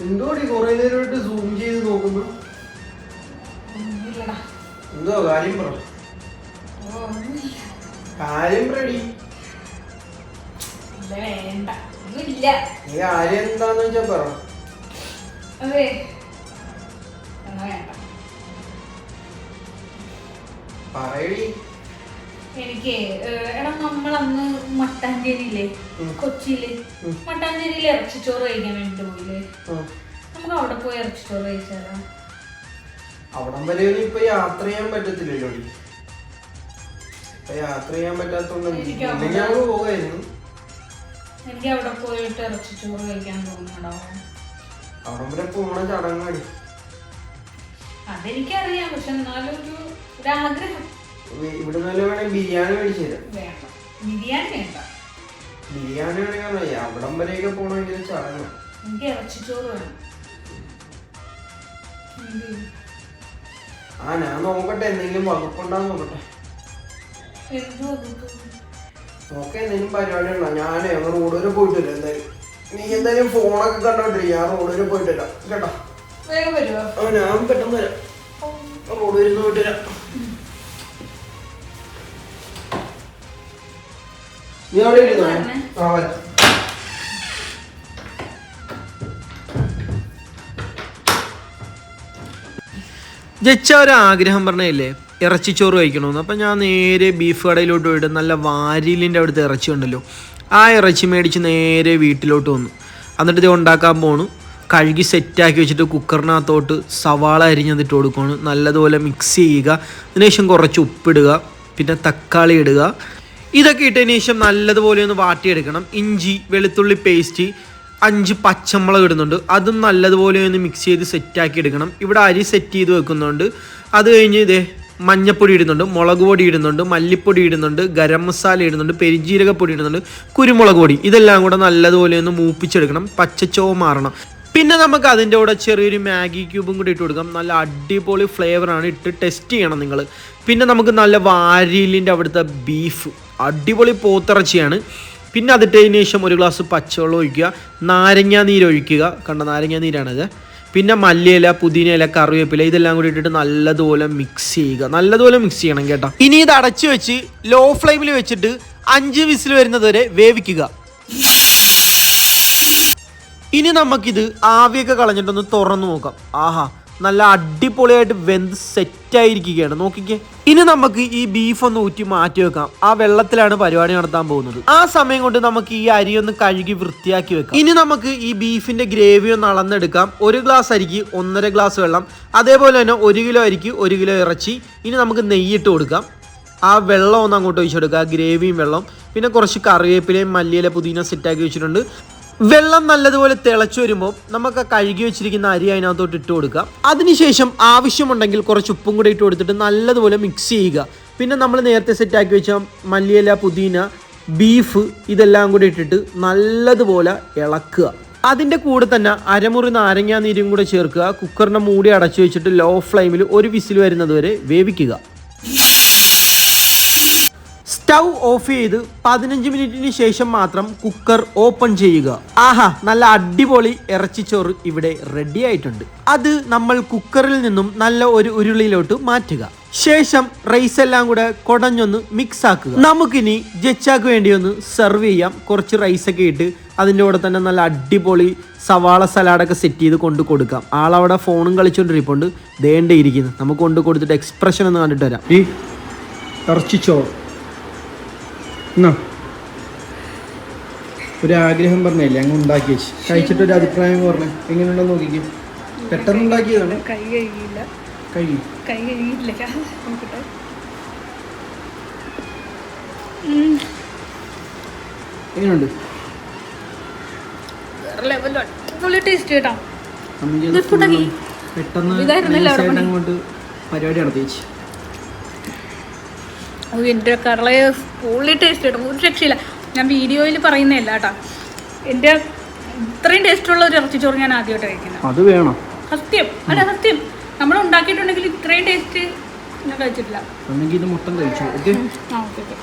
എന്തോടി കുറെ നേരമായിട്ട് സൂം ചെയ്ത് നോക്കുന്നു. എന്തോ കാര്യം പറ. കാര്യം റെഡി നീ കാര്യം എന്താന്ന് വെച്ചാ പറ. പറയടി. എനിക്ക് നമ്മളന്ന് മട്ടാഞ്ചേരിയില്ലേ ഉം. കൊച്ചിയിൽ. മട്ടാഞ്ചേരിയിൽ മട്ടാഞ്ചേരിയിൽ ഇറച്ചിച്ചോറ് കഴിക്കാൻ വേണ്ടി പോയില്ലേ? നമുക്ക് അവിടെ പോയി ഇറച്ചിച്ചോറ് കഴിച്ചാലോ? അവിടം വരെ ഇപ്പൊ യാത്ര ചെയ്യാൻ പറ്റത്തില്ലല്ലോ യാത്ര ചെയ്യാൻ പറ്റാത്തോണ്ട് പോകായിരുന്നു എനിക്ക് അവിടെ പോയിട്ട് ഇറച്ചിച്ചോറ് കഴിക്കാൻ തോന്നുന്നുണ്ടോ? അവിടം വരെ പോണ ചടങ്ങാണ്. അതെനിക്കറിയാം പക്ഷെ എന്നാലും ഒരു ഒരാഗ്രഹം. ഇ- ഇവിടെ നല്ല വേണേ ബിരിയാണി മേടിച്ചു തരാം. ബിരിയാണി വേണ്ട. ബിരിയാണി വേണമെങ്കിൽ അവിടം വരെയൊക്കെ പോണെങ്കിൽ ചടങ്ങ് എനിക്ക് ഇറച്ചിച്ചോറ് വേണം? ആ ഞാൻ നോക്കട്ടെ. എന്തെങ്കിലും വകുപ്പുണ്ടാന്ന് നോക്കട്ടെ? നോക്കെ എന്തെങ്കിലും പരിപാടി ഉണ്ടോ? ഞാൻ റോഡ് വരെ പോയിട്ട് എന്തായാലും നീ എന്തായാലും ഫോണൊക്കെ കണ്ടോണ്ടിരി. ഞാൻ റോഡ് വരെ പോയിട്ട് കേട്ടോ? ഞാൻ പെട്ടെന്ന് വരാം. റോഡ് വരെ ഒന്ന് നീ അവിടെ ഇരുന്നോ. ആ വരാം. ജച്ച ഒരു ആഗ്രഹം പറഞ്ഞില്ലേ? ഇറച്ചിച്ചോറ് കഴിക്കണമെന്ന് അപ്പം ഞാൻ നേരെ ബീഫ് കടയിലോട്ട് പോയിട്ട് നല്ല വാരിലിന്റെ അവിടുത്തെ ഇറച്ചി ഉണ്ടല്ലോ ആ ഇറച്ചി മേടിച്ച് നേരെ വീട്ടിലോട്ട് വന്നു. എന്നിട്ട് ഇത് ഉണ്ടാക്കാൻ പോണു. കഴുകി സെറ്റാക്കി വെച്ചിട്ട് കുക്കറിനകത്തോട്ട് സവാള അരിഞ്ഞതിട്ട് കൊടുക്കുകയാണ് നല്ലതുപോലെ മിക്സ് ചെയ്യുക. അതിനുശേഷം കുറച്ച് ഉപ്പിടുക. പിന്നെ തക്കാളി ഇടുക. ഇതൊക്കെ ഇട്ടതിന് ശേഷം നല്ലതുപോലെ ഒന്ന് വാട്ടിയെടുക്കണം. ഇഞ്ചി വെളുത്തുള്ളി പേസ്റ്റ് അഞ്ച് പച്ചമുളക് ഇടുന്നുണ്ട്. അതും നല്ലതുപോലെ ഒന്ന് മിക്സ് ചെയ്ത് സെറ്റാക്കി എടുക്കണം. ഇവിടെ അരി സെറ്റ് ചെയ്ത് വെക്കുന്നുണ്ട്. അത് കഴിഞ്ഞ് ഇതേ മഞ്ഞപ്പൊടി ഇടുന്നുണ്ട്. മുളക് പൊടി ഇടുന്നുണ്ട്. മല്ലിപ്പൊടി ഇടുന്നുണ്ട്. ഗരം മസാല ഇടുന്നുണ്ട്. പെരിജീരകപ്പൊടി ഇടുന്നുണ്ട്. കുരുമുളക് പൊടി. ഇതെല്ലാം കൂടെ നല്ലതുപോലെ ഒന്ന് മൂപ്പിച്ചെടുക്കണം. പച്ചച്ചോവ് മാറണം. പിന്നെ നമുക്ക് അതിന്റെ കൂടെ ചെറിയൊരു മാഗി ക്യൂബും കൂടി ഇട്ട് കൊടുക്കാം. നല്ല അടിപൊളി ഫ്ലേവറാണ് ഇട്ട് ടെസ്റ്റ് ചെയ്യണം നിങ്ങൾ. പിന്നെ നമുക്ക് നല്ല വാരിലിന്റെ അവിടുത്തെ ബീഫ് അടിപൊളി പോത്തിറച്ചിയാണ്. പിന്നെ അതിട്ടതിന് ശേഷം ഒരു ഗ്ലാസ് പച്ചവെള്ളം ഒഴിക്കുക. നാരങ്ങാ നീര് ഒഴിക്കുക. കണ്ട നാരങ്ങാ നീരാണത്. പിന്നെ മല്ലിയില പുതിനയില കറിവേപ്പില ഇതെല്ലാം കൂടി ഇട്ടിട്ട് നല്ലതുപോലെ മിക്സ് ചെയ്യുക. നല്ലതുപോലെ മിക്സ് ചെയ്യണം കേട്ടോ. ഇനി ഇത് അടച്ചു വെച്ച് ലോ ഫ്ലെയിമിൽ വെച്ചിട്ട് അഞ്ച് വിസിൽ വരുന്നത് വരെ വേവിക്കുക. ഇനി നമുക്കിത് ആവിയൊക്കെ കളഞ്ഞിട്ടൊന്ന് തുറന്നു നോക്കാം. ആഹാ നല്ല അടിപൊളിയായിട്ട് വെന്ത് സെറ്റ് സെറ്റായിരിക്കുകയാണ് നോക്കിക്കേ. ഇനി നമുക്ക് ഈ ബീഫ് ഒന്ന് ഊറ്റി മാറ്റി വെക്കാം. ആ വെള്ളത്തിലാണ് പരിപാടി നടത്താൻ പോകുന്നത്. ആ സമയം കൊണ്ട് നമുക്ക് ഈ അരി ഒന്ന് കഴുകി വൃത്തിയാക്കി വെക്കാം. ഇനി നമുക്ക് ഈ ബീഫിന്റെ ഗ്രേവി ഒന്ന് അളന്നെടുക്കാം. ഒരു ഗ്ലാസ് അരിക്ക് ഒന്നര ഗ്ലാസ് വെള്ളം. അതേപോലെ തന്നെ ഒരു കിലോ അരിക്ക് ഒരു കിലോ ഇറച്ചി. ഇനി നമുക്ക് നെയ്യിട്ട് കൊടുക്കാം. ആ വെള്ളം ഒന്ന് അങ്ങോട്ട് ഒഴിച്ചെടുക്കുക. ഗ്രേവിയും വെള്ളം. പിന്നെ കുറച്ച് കറിവേപ്പിലയും മല്ലിയില പുതിന സെറ്റാക്കി വെച്ചിട്ടുണ്ട്. വെള്ളം നല്ലതുപോലെ തിളച്ചു വരുമ്പോൾ നമുക്ക് കഴുകി വെച്ചിരിക്കുന്ന അരി അതിനകത്തോട്ട് ഇട്ട് കൊടുക്കാം. അതിനുശേഷം ആവശ്യമുണ്ടെങ്കിൽ കുറച്ച് ഉപ്പും കൂടി ഇട്ട് കൊടുത്തിട്ട് നല്ലതുപോലെ മിക്സ് ചെയ്യുക. പിന്നെ നമ്മൾ നേരത്തെ സെറ്റാക്കി വെച്ച മല്ലിയില പുതിന ബീഫ് ഇതെല്ലാം കൂടി ഇട്ടിട്ട് നല്ലതുപോലെ ഇളക്കുക. അതിന്റെ കൂടെ തന്നെ അരമുറി നാരങ്ങാ നീരും കൂടെ ചേർക്കുക. കുക്കറിന്റെ മൂടി അടച്ചു വെച്ചിട്ട് ലോ ഫ്ലെയിമിൽ ഒരു വിസിൽ വരുന്നത് വരെ വേവിക്കുക. സ്റ്റൗ ഓഫ് ചെയ്ത് പതിനഞ്ച് മിനിറ്റിന് ശേഷം മാത്രം കുക്കർ ഓപ്പൺ ചെയ്യുക. ആഹാ നല്ല അടിപൊളി ഇറച്ചിച്ചോറ് ഇവിടെ റെഡി ആയിട്ടുണ്ട്. അത് നമ്മൾ കുക്കറിൽ നിന്നും നല്ല ഒരു ഉരുളിയിലോട്ട് മാറ്റുക. ശേഷം റൈസ് എല്ലാം കൂടെ കുടഞ്ഞൊന്ന് മിക്സ് ആക്കുക. നമുക്കിനി ജച്ചാക്ക് വേണ്ടി ഒന്ന് സെർവ് ചെയ്യാം. കുറച്ച് റൈസ് ഒക്കെ ഇട്ട് അതിന്റെ കൂടെ തന്നെ നല്ല അടിപൊളി സവാള സലാഡൊക്കെ സെറ്റ് ചെയ്ത് കൊണ്ട് കൊടുക്കാം. ആളവിടെ ഫോണും കളിച്ചുകൊണ്ടിരിപ്പുണ്ട് ദേണ്ടേ ഇരിക്കുന്നു. നമുക്ക് കൊണ്ട് കൊടുത്തിട്ട് എക്സ്പ്രഷൻ ഒന്ന് കണ്ടിട്ട് വരാം. ഈ ഇറച്ചിച്ചോറ് എന്നാ? ഒരു ആഗ്രഹം പറഞ്ഞില്ലേ അങ്ങ് ഉണ്ടാക്കി വെച്ച്. കഴിച്ചിട്ട് ഒരു അഭിപ്രായം പറഞ്ഞേ. എങ്ങനെയുണ്ടെന്ന് നോക്കിക്കേ. പെട്ടെന്ന് ഉണ്ടാക്കിയതാണ്? കൈ കഴുകിയില്ല കഴി. കൈ കഴുകിയില്ല നോക്കട്ടെ. എങ്ങനെയുണ്ട്? വേറെ പരിപാടി അടിപൊളി എന്റെ കറളയെ ഫുള്ളി ടേസ്റ്റ് കേട്ടോ. ഒരു രക്ഷയില്ല. ഞാൻ വീഡിയോയിൽ പറയുന്നതല്ല കേട്ടോ. എന്റെ ഇത്രയും ടേസ്റ്റുള്ള ഒരു ഇറച്ചിച്ചോറ് ഞാൻ ആദ്യമായിട്ട് കഴിക്കുന്നത്. അത് വേണം. സത്യം. അല്ല സത്യം. നമ്മൾ ഉണ്ടാക്കിയിട്ടുണ്ടെങ്കിൽ ഇത്രയും ടേസ്റ്റ് ഞാൻ കഴിച്ചിട്ടില്ല. ഇത് മൊത്തം കഴിച്ചു? ഓക്കെ? ആ ഓക്കെ ഓക്കെ.